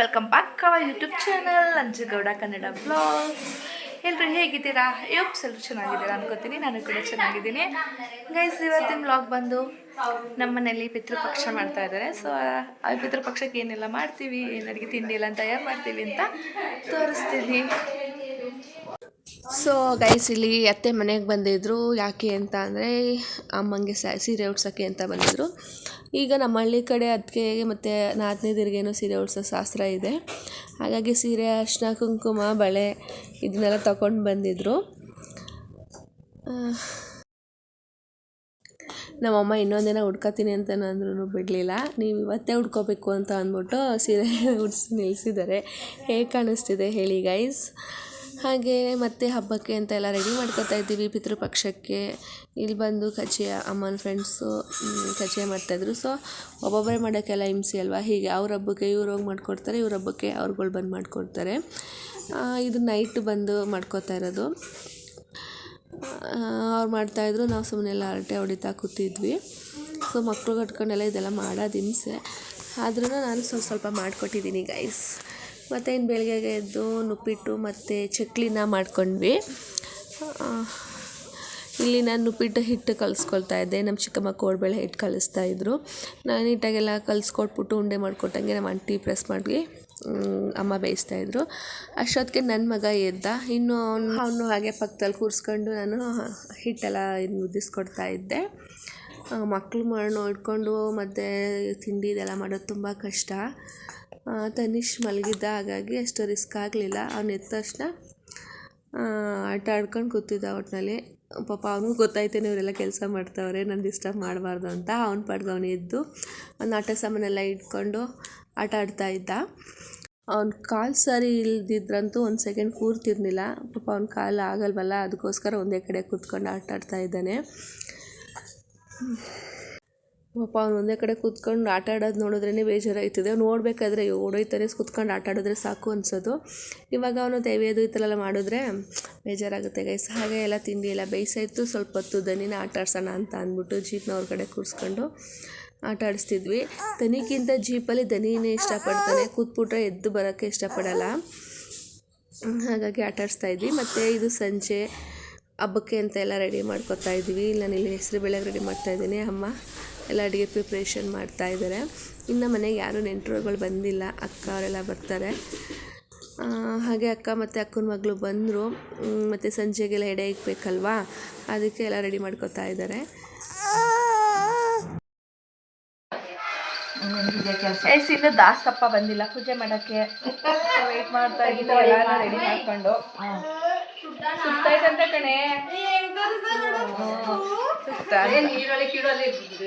Welcome back our YouTube channel Anjugowda Kannada blog ಎಲ್ಲರೂ ಹೇಗಿದ್ದೀರಾ? ಯೋಪ್ಸ್ ಎಲ್ಲರೂ ಚೆನ್ನಾಗಿದ್ದೀರಾ ಅನ್ಕೋತೀನಿ. ನಾನು ಕೂಡ ಚೆನ್ನಾಗಿದ್ದೀನಿ. ಗೈಸ್ ಇವತ್ತಿನ ಬ್ಲಾಗ್ ಬಂದು ನಮ್ಮ ಮನೆಯಲ್ಲಿ ಪಿತೃಪಕ್ಷ ಮಾಡ್ತಾ ಇದ್ದಾರೆ. ಸೊ ಆ ಪಿತೃಪಕ್ಷಕ್ಕೆ ಏನೆಲ್ಲ ಮಾಡ್ತೀವಿ? ಏನು ತಿಂಡಿ ಎಲ್ಲ ತಯಾರು ಮಾಡ್ತೀವಿ ಅಂತ ತೋರಿಸ್ತೀನಿ. ಸೊ ಗೈಸ್ ಇಲ್ಲಿ ಅತ್ತೆ ಮನೆಗೆ ಬಂದಿದ್ರು. ಯಾಕೆ ಅಂತ ಅಂದರೆ, ಅಮ್ಮಂಗೆ ಸ, ಸೀರೆ ಉಡ್ಸೋಕ್ಕೆ ಅಂತ ಬಂದಿದ್ರು. ಈಗ ನಮ್ಮ ಹಳ್ಳಿ ಕಡೆ ಅದಕ್ಕೆ ಮತ್ತು ನಾಲ್ಕನೇದಿರಿಗೇನೋ ಸೀರೆ ಉಡ್ಸೋ ಶಾಸ್ತ್ರ ಇದೆ. ಹಾಗಾಗಿ ಸೀರೆ ಅರ್ಶಿನ ಕುಂಕುಮ, ಬಳೆ ಇದನ್ನೆಲ್ಲ ತಗೊಂಡು ನಮ್ಮಮ್ಮ ನಮ್ಮಮ್ಮ ಇನ್ನೊಂದಿನ ಹುಡ್ಕೋತೀನಿ ಅಂತ ಅಂದ್ರೂ ಬಿಡಲಿಲ್ಲ. ನೀವು ಇವತ್ತೇ ಹುಡ್ಕೋಬೇಕು ಅಂತ ಅಂದ್ಬಿಟ್ಟು ಸೀರೆ ಉಡ್ಸಿ ನಿಲ್ಲಿಸಿದ್ದಾರೆ ಹೇಗೆ ಕಾಣಿಸ್ತಿದೆ ಹೇಳಿ ಗೈಸ್ ಹಾಗೆ ಮತ್ತೆ ಹಬ್ಬಕ್ಕೆ ಅಂತ ಎಲ್ಲ ರೆಡಿ ಮಾಡ್ಕೊತಾ ಇದ್ದೀವಿ ಪಿತೃಪಕ್ಷಕ್ಕೆ ಇಲ್ಲಿ ಬಂದು ಕಜ್ಜಿಯ ಅಮ್ಮನ ಫ್ರೆಂಡ್ಸು ಕಜ್ಜಿಯ ಮಾಡ್ತಾಯಿದ್ರು ಸೊ ಒಬ್ಬೊಬ್ಬರೇ ಮಾಡೋಕ್ಕೆಲ್ಲ ಹಿಂಸೆ ಅಲ್ವಾ? ಹೀಗೆ ಅವ್ರ ಹಬ್ಬಕ್ಕೆ ಇವ್ರು ಹೋಗಿ ಮಾಡ್ಕೊಡ್ತಾರೆ, ಇವ್ರ ಹಬ್ಬಕ್ಕೆ ಅವ್ರುಗಳು ಬಂದು ಮಾಡಿಕೊಡ್ತಾರೆ. ಇದು ನೈಟ್ ಬಂದು ಮಾಡ್ಕೋತಾ ಇರೋದು. ಅವ್ರು ಮಾಡ್ತಾಯಿದ್ರು ನಾವು ಸುಮ್ಮನೆಲ್ಲ ಹರಟೆ ಹೊಡಿತಾ ಕೂತಿದ್ವಿ. ಸೊ ಮಕ್ಕಳು ಕಟ್ಕೊಂಡೆಲ್ಲ ಇದೆಲ್ಲ ಮಾಡೋದು ಹಿಂಸೆ. ಆದ್ರೂ ನಾನು ಸ್ವಲ್ಪ ಸ್ವಲ್ಪ ಮಾಡಿಕೊಟ್ಟಿದ್ದೀನಿ ಗೈಸ್ ಮತ್ತು ಇನ್ನು ಬೆಳಗ್ಗೆಗೆ ಎದ್ದು ನುಪ್ಪಿಟ್ಟು ಮತ್ತು ಚಕ್ಲಿನ ಮಾಡ್ಕೊಂಡ್ವಿ. ಇಲ್ಲಿ ನಾನು ನುಪ್ಪಿಟ್ಟು ಹಿಟ್ಟು ಕಲಿಸ್ಕೊಳ್ತಾ ಇದ್ದೆ. ನಮ್ಮ ಚಿಕ್ಕಮ್ಮ ಕೋಡ್ಬೇಳೆ ಹಿಟ್ಟು ಕಲಿಸ್ತಾ ಇದ್ದರು ನಾನು ನೀಟಾಗೆಲ್ಲ ಕಲಿಸ್ಕೊಟ್ಬಿಟ್ಟು ಉಂಡೆ ಮಾಡಿಕೊಟ್ಟಂಗೆ ನಮ್ಮ ಆಂಟಿ ಪ್ರೆಸ್ ಮಾಡಿ ಅಮ್ಮ ಬೇಯಿಸ್ತಾ ಇದ್ದರು ಅಷ್ಟೊತ್ತಿಗೆ ನನ್ನ ಮಗ ಎದ್ದ. ಇನ್ನು ಅವನು ಅವನು ಹಾಗೆ ಪಕ್ಕದಲ್ಲಿ ಕೂರಿಸ್ಕೊಂಡು ನಾನು ಹಿಟ್ಟೆಲ್ಲ ಮುದ್ದಿಸ್ಕೊಡ್ತಾ ಇದ್ದೆ. ಮಕ್ಕಳು ಮಾಡಿ ನೋಡಿಕೊಂಡು ಮತ್ತು ತಿಂಡಿ ಇದೆಲ್ಲ ಮಾಡೋದು ತುಂಬ ಕಷ್ಟ. ತನಿಷ್ ಮಲಗಿದ್ದ ಹಾಗಾಗಿ ಅಷ್ಟು ರಿಸ್ಕ್ ಆಗಲಿಲ್ಲ. ಅವ್ನು ಎದ್ದ ತಕ್ಷಣ ಆಟ ಆಡ್ಕೊಂಡು ಕೂತಿದ್ದ ಒಟ್ಟಿನಲ್ಲಿ ಪಾಪ ಅವನಿಗೂ ಗೊತ್ತಾಯ್ತೇನೆ ಇವರೆಲ್ಲ ಕೆಲಸ ಮಾಡ್ತಾವ್ರೆ ನಾನು ಡಿಸ್ಟರ್ಬ್ ಮಾಡಬಾರ್ದು ಅಂತ. ಅವ್ನು ಪಾಡ್ಗೆ ಅವನು ಎದ್ದು ಒಂದು ಆಟ ಸಾಮಾನೆಲ್ಲ ಇಟ್ಕೊಂಡು ಆಟ ಆಡ್ತಾ ಇದ್ದ. ಅವ್ನ ಕಾಲು ಸರಿ ಇಲ್ದಿದ್ರಂತೂ ಒಂದು ಸೆಕೆಂಡ್ ಕೂರ್ತಿರ್ಲಿಲ್ಲ. ಪಾಪ ಅವ್ನ ಕಾಲು ಆಗಲ್ವಲ್ಲ, ಅದಕ್ಕೋಸ್ಕರ ಒಂದೇ ಕಡೆ ಕೂತ್ಕೊಂಡು ಆಟ ಆಡ್ತಾ ಇದ್ದಾನೆ. ಪಾಪ ಅವ್ನು ಒಂದೇ ಕಡೆ ಕೂತ್ಕೊಂಡು ಆಟ ಆಡೋದು ನೋಡಿದ್ರೇ ಬೇಜಾರಾಯ್ತದೆ ಅವ್ನು ನೋಡಬೇಕಾದ್ರೆ ಓಡೋಯ್ತಾನೆ ಕೂತ್ಕೊಂಡು ಆಟ ಆಡಿದ್ರೆ ಸಾಕು ಅನ್ಸೋದು. ಇವಾಗ ಅವನು ತೆವೆಯೋದು ಈ ಥರ ಎಲ್ಲ ಮಾಡಿದ್ರೆ ಬೇಜಾರಾಗುತ್ತೆ ಗೈಸ್ ಹಾಗೆ ಎಲ್ಲ ತಿಂಡಿ ಎಲ್ಲ ಬೇಯಿಸಾಯಿತು. ಸ್ವಲ್ಪ ಹೊತ್ತು ದನಿನ ಆಟ ಆಡ್ಸೋಣ ಅಂತ ಅಂದ್ಬಿಟ್ಟು ಜೀಪ್ನ ಅವ್ರ ಕಡೆ ಕೂರಿಸ್ಕೊಂಡು ಆಟ ಆಡಿಸ್ತಿದ್ವಿ. ದನಿಗಿಂತ ಜೀಪಲ್ಲಿ ದನಿನೇ ಇಷ್ಟಪಡ್ತಾನೆ. ಕೂತ್ಬಿಟ್ರೆ ಎದ್ದು ಬರೋಕ್ಕೆ ಇಷ್ಟಪಡಲ್ಲ. ಹಾಗಾಗಿ ಆಟ ಆಡಿಸ್ತಾ ಇದ್ವಿ. ಮತ್ತು ಇದು ಸಂಜೆ ಹಬ್ಬಕ್ಕೆ ಅಂತ ಎಲ್ಲ ರೆಡಿ ಮಾಡ್ಕೊತಾ ಇದ್ದೀವಿ. ನಾನು ಇಲ್ಲಿ ಹೆಸರು ರೆಡಿ ಮಾಡ್ತಾ ಇದ್ದೀನಿ. ಅಮ್ಮ ಎಲ್ಲ ಅಡುಗೆ ಪ್ರಿಪ್ರೇಷನ್ ಮಾಡ್ತಾ ಇದ್ದಾರೆ. ಇನ್ನು ಮನೆಗೆ ಯಾರೂ ನೆಂಟರುಗಳು ಬಂದಿಲ್ಲ. ಅಕ್ಕ ಅವರೆಲ್ಲ ಬರ್ತಾರೆ. ಹಾಗೆ ಅಕ್ಕ ಮತ್ತು ಅಕ್ಕನ ಮಗಳು ಬಂದರು. ಮತ್ತು ಸಂಜೆಗೆಲ್ಲ ಎಡೆ ಇಕ್ಬೇಕಲ್ವಾ ಅದಕ್ಕೆ ಎಲ್ಲ ರೆಡಿ ಮಾಡ್ಕೊತಾ ಇದ್ದಾರೆ. ಇನ್ನು ದಾಸಪ್ಪ ಬಂದಿಲ್ಲ. ಪೂಜೆ ಮಾಡೋಕ್ಕೆ. ವೆಯ್ಟ್ ಮಾಡ್ತಾ ಇದ್ದೀವಿ. ರೆಡಿ ಮಾಡ್ಕೊಂಡು. ಸುತ್ತಾಯ್ತಂತೆ ಕಣೆ. ಸುತ್ತ?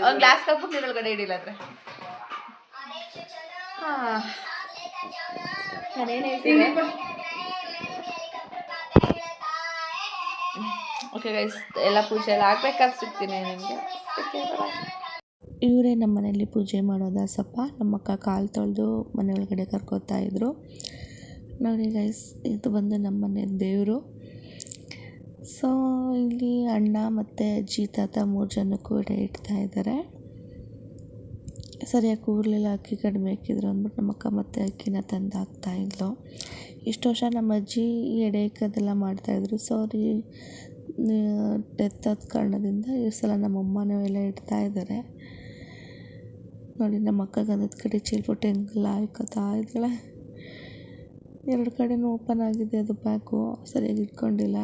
ಒಂದು ಗ್ಲಾಸ್ ಕಪ್ಪು ನೀರೊಳಗಡೆ ಇಡಿಲ್ಲ ಹಾ. ನಾನೇನು ಹೇಳ್ತೀನಿ ಓಕೆ ಗೈಸ್ ಎಲ್ಲ ಪೂಜೆ ಎಲ್ಲ ಆಗ್ಬೇಕಾದ್ರೆ ಸಿಗ್ತೀನಿ ನಿಮಗೆ. ಇವರೇ ನಮ್ಮ ಮನೆಯಲ್ಲಿ ಪೂಜೆ ಮಾಡೋ ದಾಸಪ್ಪ ನಮ್ಮಕ್ಕ ಕಾಲು ತೊಳೆದು ಮನೆ ಒಳಗಡೆ ಕರ್ಕೋತಾ ಇದ್ರು. ನೋಡಿ ಗೈಸ್ ಇದು ಬಂದು ನಮ್ಮ ಮನೆ ದೇವರು. ಸೊ ಇಲ್ಲಿ ಅಣ್ಣ ಮತ್ತು ಅಜ್ಜಿ, ತಾತ ಮೂರು ಜನಕ್ಕೂ ಎಡೆ ಇಡ್ತಾ ಇದ್ದಾರೆ ಸರಿಯಾಗಿ ಕೂರಲಿಲ್ಲ ಅಕ್ಕಿ ಕಡಿಮೆ ಹಾಕಿದ್ರು ಅಂದ್ಬಿಟ್ಟು ನಮ್ಮ ಅಕ್ಕ ಮತ್ತೆ ಅಕ್ಕಿನ ತಂದು ಹಾಕ್ತಾ ಇದ್ಲು. ಇಷ್ಟು ವರ್ಷ ನಮ್ಮ ಅಜ್ಜಿ ಎಡೆ ಇಕ್ಕೋದೆಲ್ಲ ಮಾಡ್ತಾಯಿದ್ರು ಸೊ ಅವ್ರಿಗೆ ಡೆತ್ ಆದ ಕಾರಣದಿಂದ ಈ ಸಲ ನಮ್ಮ ಅಮ್ಮನೂ ಎಲ್ಲ ಇಡ್ತಾ ಇದ್ದಾರೆ ನೋಡಿ, ನಮ್ಮ ಅಕ್ಕಗೆ ಒಂದೊಂದು ಕಡೆ ಚೀಲ್ಬಿಟ್ಟು ಹೆಂಗೆಲ್ಲ ಹಾಕೋತಾ ಇದ್ದಾಳೆ. ಎರಡು ಕಡೆನೂ ಓಪನ್ ಆಗಿದೆ ಅದು ಬ್ಯಾಗು ಸರಿಯಾಗಿ ಇಟ್ಕೊಂಡಿಲ್ಲ.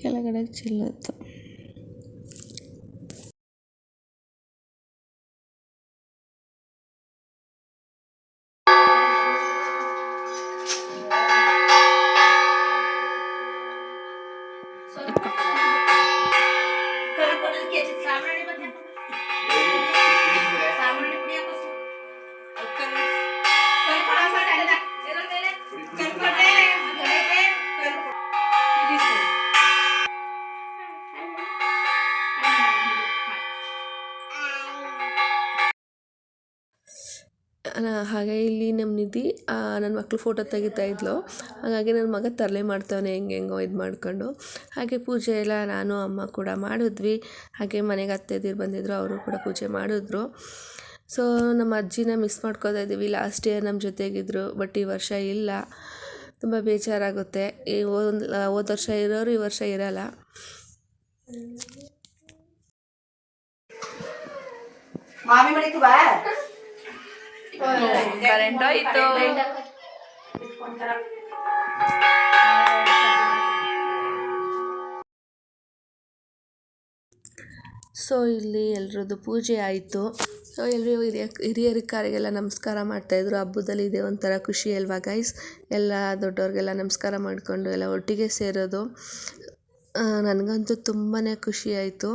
ಕೆಳಗಡೆ ಚಿಲ್ಲತ್ತು ನಾ- ಹಾಗೆ ಇಲ್ಲಿ ನಮ್ಮ ನಿಧಿ ನನ್ನ ಮಕ್ಕಳು ಫೋಟೋ ತೆಗಿತಾ ಇದ್ಲು. ಹಾಗಾಗಿ ನನ್ನ ಮಗ ತರಲೆ ಮಾಡ್ತಾವನೆ, ಹೆಂಗೆ ಹೆಂಗೋ ಇದು ಮಾಡ್ಕೊಂಡು. ಹಾಗೆ ಪೂಜೆ ಎಲ್ಲ ನಾನು, ಅಮ್ಮ ಕೂಡ ಮಾಡಿದ್ವಿ. ಹಾಗೆ ಮನೆಗೆ ಅತ್ತೆದಿರು ಬಂದಿದ್ದರು ಅವರು ಕೂಡ ಪೂಜೆ ಮಾಡಿದ್ರು. ಸೊ ನಮ್ಮ ಅಜ್ಜಿನ ಮಿಸ್ ಮಾಡ್ಕೋತಾ ಇದ್ದೀವಿ. ಲಾಸ್ಟ್ ಇಯರ್ ನಮ್ಮ ಜೊತೆಗಿದ್ರು ಬಟ್ ಈ ವರ್ಷ ಇಲ್ಲ. ತುಂಬ ಬೇಜಾರಾಗುತ್ತೆ. ಈ ಒಂದು ಹೋದ ವರ್ಷ ಇರೋರು ಈ ವರ್ಷ ಇರಲ್ಲ. ಮಾಮಿ ಮನೆಗೆ ಬಾ ಕರೆಂಟ್ ಹೋಯ್ತು ಸೊ ಇಲ್ಲಿ ಎಲ್ರದ್ದು ಪೂಜೆ ಆಯಿತು. ಸೊ ಎಲ್ಲರಿಗೂ ಹಿರಿಯ ಹಿರಿಯರಿಕಾರಿಗೆಲ್ಲ ನಮಸ್ಕಾರ ಮಾಡ್ತಾಯಿದ್ರು ಹಬ್ಬದಲ್ಲಿ ಇದೆ ಒಂಥರ ಖುಷಿ ಅಲ್ವಾ ಗೈಸ್ ಎಲ್ಲ ದೊಡ್ಡವ್ರಿಗೆಲ್ಲ ನಮಸ್ಕಾರ ಮಾಡಿಕೊಂಡು ಎಲ್ಲ ಒಟ್ಟಿಗೆ ಸೇರೋದು. ನನಗಂತೂ ತುಂಬಾ ಖುಷಿ ಆಯಿತು.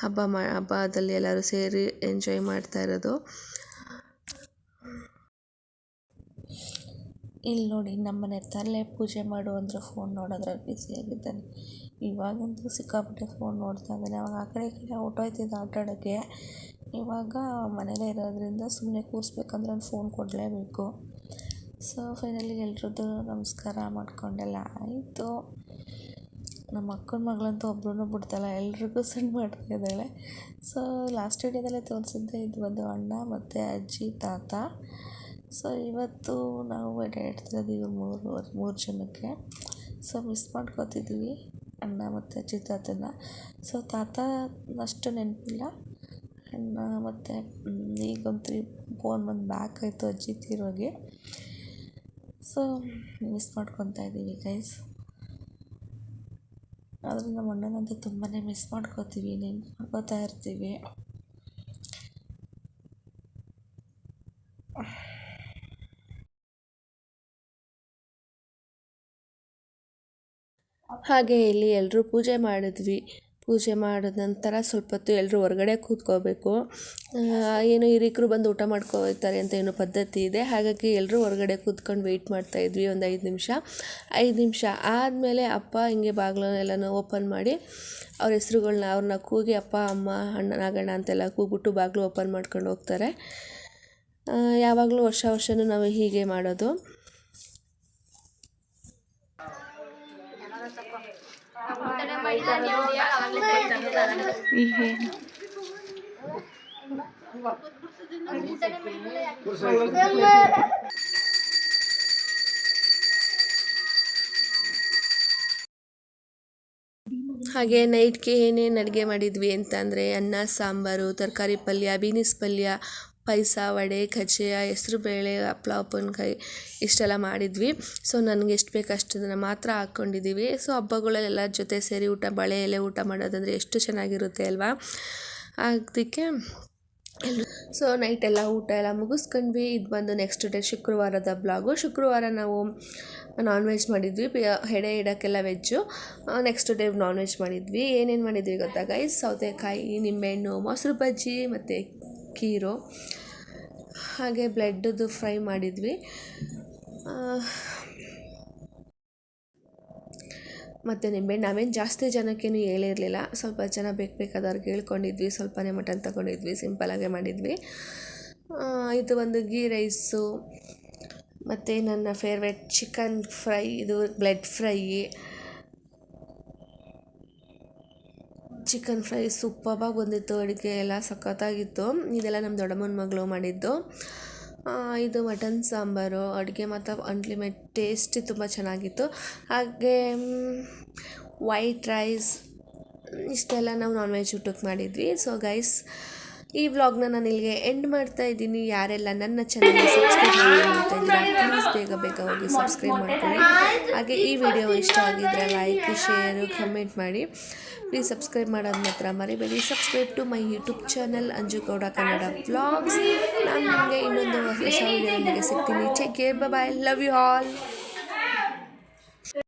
ಹಬ್ಬ ಮಾ ಹಬ್ಬದಲ್ಲಿ ಎಲ್ಲರೂ ಸೇರಿ ಎಂಜಾಯ್ ಮಾಡ್ತಾ ಇರೋದು. ಇಲ್ಲಿ ನೋಡಿ ನಮ್ಮನೆ ತಲೆ ಪೂಜೆ ಮಾಡು ಅಂದರೆ ಫೋನ್ ನೋಡೋದ್ರಲ್ಲಿ ಬ್ಯುಸಿಯಾಗಿದ್ದಾನೆ ಇವಾಗಂತೂ ಸಿಕ್ಕಾಪಟ್ಟೆ ಫೋನ್ ನೋಡ್ತಾ ಇದ್ದಾನೆ. ಅವಾಗ ಆ ಕಡೆ ಈ ಕಡೆ ಹೊರ್ಟೋಯ್ತಿದ್ದ ಆಟ ಆಡೋಕ್ಕೆ ಇವಾಗ ಮನೇಲೇ ಇರೋದ್ರಿಂದ ಸುಮ್ಮನೆ ಕೂರಿಸ್ಬೇಕಂದ್ರೆ ಒಂದು ಫೋನ್ ಕೊಡಲೇಬೇಕು. ಸೊ ಫೈನಲಿ ಎಲ್ರದ್ದು ನಮಸ್ಕಾರ ಮಾಡ್ಕೊಂಡೆಲ್ಲ ಆಯಿತು. ನಮ್ಮ ಅಕ್ಕನ ಮಗಳಂತೂ ಒಬ್ರು ಬಿಡ್ತಲ್ಲ ಎಲ್ರಿಗೂ ಸೆಂಡ್ ಮಾಡ್ತಾ ಇದ್ದಾಳೆ. ಸೊ ಲಾಸ್ಟ್ ವಿಡಿಯೋದಲ್ಲೇ ತೋರಿಸಿದ್ದೆ, ಇದು ಬಂದು ಅಣ್ಣ ಮತ್ತು ಅಜ್ಜಿ, ತಾತ. ಸೊ ಇವತ್ತು ನಾವು ಎಡೆ ಇಡ್ತಿರೋದು ಇವ್ರು ಮೂರು ಮೂರು ಜನಕ್ಕೆ. ಸೊ ಮಿಸ್ ಮಾಡ್ಕೋತಿದ್ವಿ, ಅಣ್ಣ ಮತ್ತು ಅಜ್ಜಿ ತಾತನ ಸೊ ತಾತ ಅಷ್ಟು ನೆನಪಿಲ್ಲ. ಅಣ್ಣ ಮತ್ತು ಈಗಂತೂ ಫೋನ್ ಬಂದು ಬ್ಯಾಕ್ ಆಯಿತು ಅಜ್ಜಿ ತೀರೋಗಿ ಸೊ ಮಿಸ್ ಮಾಡ್ಕೊತಾ ಇದ್ದೀವಿ ಗೈಸ್ ಆದರೆ ನಮ್ಮ ಅಣ್ಣನಂತೂ ತುಂಬಾ ಮಿಸ್ ಮಾಡ್ಕೋತೀವಿ, ನೆನ್ಪು ಮಾಡ್ಕೋತಾ ಇರ್ತೀವಿ. ಹಾಗೆ ಇಲ್ಲಿ ಎಲ್ಲರೂ ಪೂಜೆ ಮಾಡಿದ್ವಿ. ಪೂಜೆ ಮಾಡಿದ ನಂತರ ಸ್ವಲ್ಪ ಹೊತ್ತು ಎಲ್ಲರೂ ಹೊರಗಡೆ ಕೂತ್ಕೋಬೇಕು. ಏನು ಹಿರಿಕರು ಬಂದು ಊಟ ಮಾಡ್ಕೋತಾರೆ ಅಂತ ಏನೋ ಪದ್ಧತಿ ಇದೆ. ಹಾಗಾಗಿ ಎಲ್ಲರೂ ಹೊರಗಡೆ ಕೂತ್ಕೊಂಡು ವೆಯ್ಟ್ ಮಾಡ್ತಾ ಇದ್ವಿ ಒಂದು ಐದು ನಿಮಿಷ. ಐದು ನಿಮಿಷ ಆದಮೇಲೆ ಅಪ್ಪ ಹಿಂಗೆ ಬಾಗಿಲನ್ನೆಲ್ಲನೂ ಓಪನ್ ಮಾಡಿ ಅವ್ರ ಹೆಸ್ರುಗಳ್ನ ಅವ್ರನ್ನ ಕೂಗಿ ಅಪ್ಪ, ಅಮ್ಮ, ಅಣ್ಣ, ನಾಗಣ್ಣ ಅಂತೆಲ್ಲ ಕೂಗ್ಬಿಟ್ಟು ಬಾಗಿಲು ಓಪನ್ ಮಾಡ್ಕೊಂಡು ಹೋಗ್ತಾರೆ. ಯಾವಾಗಲೂ ವರ್ಷ ವರ್ಷವೂ ನಾವು ಹೀಗೆ ಮಾಡೋದು. ಹಾಗೆ ನೈಟ್ಗೆ ಏನೇನು ಅಡುಗೆ ಮಾಡಿದ್ವಿ ಅಂತಂದರೆ ಅನ್ನ ಸಾಂಬಾರು ತರಕಾರಿ ಪಲ್ಯ ಬೀನಿಸ್ ಪಲ್ಯ ಪಾಯಸ ವಡೆ, ಕಜ್ಜಿಯ, ಹೆಸ್ರುಬೇಳೆ, ಹಪ್ಳ, ಉಪ್ಪಿನಕಾಯಿ ಇಷ್ಟೆಲ್ಲ ಮಾಡಿದ್ವಿ. ಸೊ ನನಗೆ ಎಷ್ಟು ಬೇಕು ಮಾತ್ರ ಹಾಕ್ಕೊಂಡಿದ್ದೀವಿ. ಸೊ ಹಬ್ಬಗಳಲ್ಲೆಲ್ಲ ಜೊತೆ ಸೇರಿ ಊಟ, ಬಳೆ ಎಲೆ ಊಟ ಮಾಡೋದಂದರೆ ಎಷ್ಟು ಚೆನ್ನಾಗಿರುತ್ತೆ ಅಲ್ವಾ? ಅದಕ್ಕೆ ಎಲ್ಲ ಸೊ ನೈಟ್ ಎಲ್ಲ ಊಟ ಎಲ್ಲ ಮುಗಿಸ್ಕೊಂಡ್ವಿ. ಇದು ಬಂದು ನೆಕ್ಸ್ಟ್ ಡೇ ಶುಕ್ರವಾರದ ಬ್ಲಾಗು ಶುಕ್ರವಾರ ನಾವು ನಾನ್ ವೆಜ್ ಮಾಡಿದ್ವಿ ಹೆಡೆ ಇಡೋಕ್ಕೆಲ್ಲ veg next day non veg ಮಾಡಿದ್ವಿ. ಏನೇನು ಮಾಡಿದ್ವಿ ಗೊತ್ತಾ ಗೈಸ್ ಸೌತೆಕಾಯಿ, ನಿಂಬೆಹಣ್ಣು, ಮೊಸರು ಬಜ್ಜಿ ಮತ್ತು ಕೀರು ಹಾಗೆ ಬ್ಲೆಡ್ದು ಫ್ರೈ ಮಾಡಿದ್ವಿ. ಮತ್ತು ನಿಂಬೆಹಣ್ಣು ನಾವೇನು ಜಾಸ್ತಿ ಜನಕ್ಕೇನು ಹೇಳಿರಲಿಲ್ಲ. ಸ್ವಲ್ಪ ಜನ ಬೇಕು ಬೇಕಾದವ್ರಿಗೆ ಹೇಳ್ಕೊಂಡಿದ್ವಿ, ಸ್ವಲ್ಪನೇ ಮಟನ್ ತೊಗೊಂಡಿದ್ವಿ ಸಿಂಪಲಾಗೆ ಮಾಡಿದ್ವಿ. ಇದು ಒಂದು ಗೀ ರೈಸು, ಮತ್ತು ನನ್ನ ಫೇವ್ರೆಟ್ ಚಿಕನ್ ಫ್ರೈ, ಇದು ಬ್ಲೆಡ್ ಫ್ರೈ. ಚಿಕನ್ ಫ್ರೈ ಸೂಪರ್ಬಾಗಿ ಬಂದಿತ್ತು, ಅಡುಗೆ ಎಲ್ಲ ಸಖತ್ತಾಗಿತ್ತು. ಇದೆಲ್ಲ ನಮ್ಮ ದೊಡ್ಡಮ್ಮನ ಮಗಳು ಮಾಡಿದ್ದು. ಇದು ಮಟನ್ ಸಾಂಬಾರು, ಅಡುಗೆ ಮಾತ್ರ ಅನ್ಲಿಮಿಟ್ ಟೇಸ್ಟ್ ತುಂಬ ಚೆನ್ನಾಗಿತ್ತು. ಹಾಗೆ ವೈಟ್ ರೈಸ್, ಇಷ್ಟೆಲ್ಲ ನಾವು ನಾನ್ ವೆಜ್ ಊಟಕ್ಕೆ ಮಾಡಿದ್ವಿ. ಸೊ ಗೈಸ್ ಈ ವ್ಲಾಗ್ನ ನಾನು ಇಲ್ಲಿಗೆ ಎಂಡ್ ಮಾಡ್ತಾ ಇದ್ದೀನಿ. ಯಾರೆಲ್ಲ ನನ್ನ ಚಾನಲ್ನ ಸಬ್ಸ್ಕ್ರೈಬ್ ಮಾಡ್ತಾ ಪ್ಲೀಸ್ ಬೇಗ ಬೇಗ ಹೋಗಿ ಸಬ್ಸ್ಕ್ರೈಬ್ ಮಾಡ್ಕೊಳ್ಳಿ. ಹಾಗೆ ಈ ವಿಡಿಯೋ ಇಷ್ಟ ಆಗಿದ್ರೆ ಲೈಕ್ ಶೇರು ಕಮೆಂಟ್ ಮಾಡಿ. ಪ್ಲೀಸ್ ಸಬ್ಸ್ಕ್ರೈಬ್ ಮಾಡೋದು ಮಾತ್ರ ಮರಿಬೇಡಿ. Subscribe to my YouTube channel Anjugowda Kannada vlogs ನಾನು ನಿಮಗೆ ಇನ್ನೊಂದು ಹೊಸ ವಿಡಿಯೋ ನಿಮಗೆ ಸಿಗ್ತೀನಿ. Check bye love you all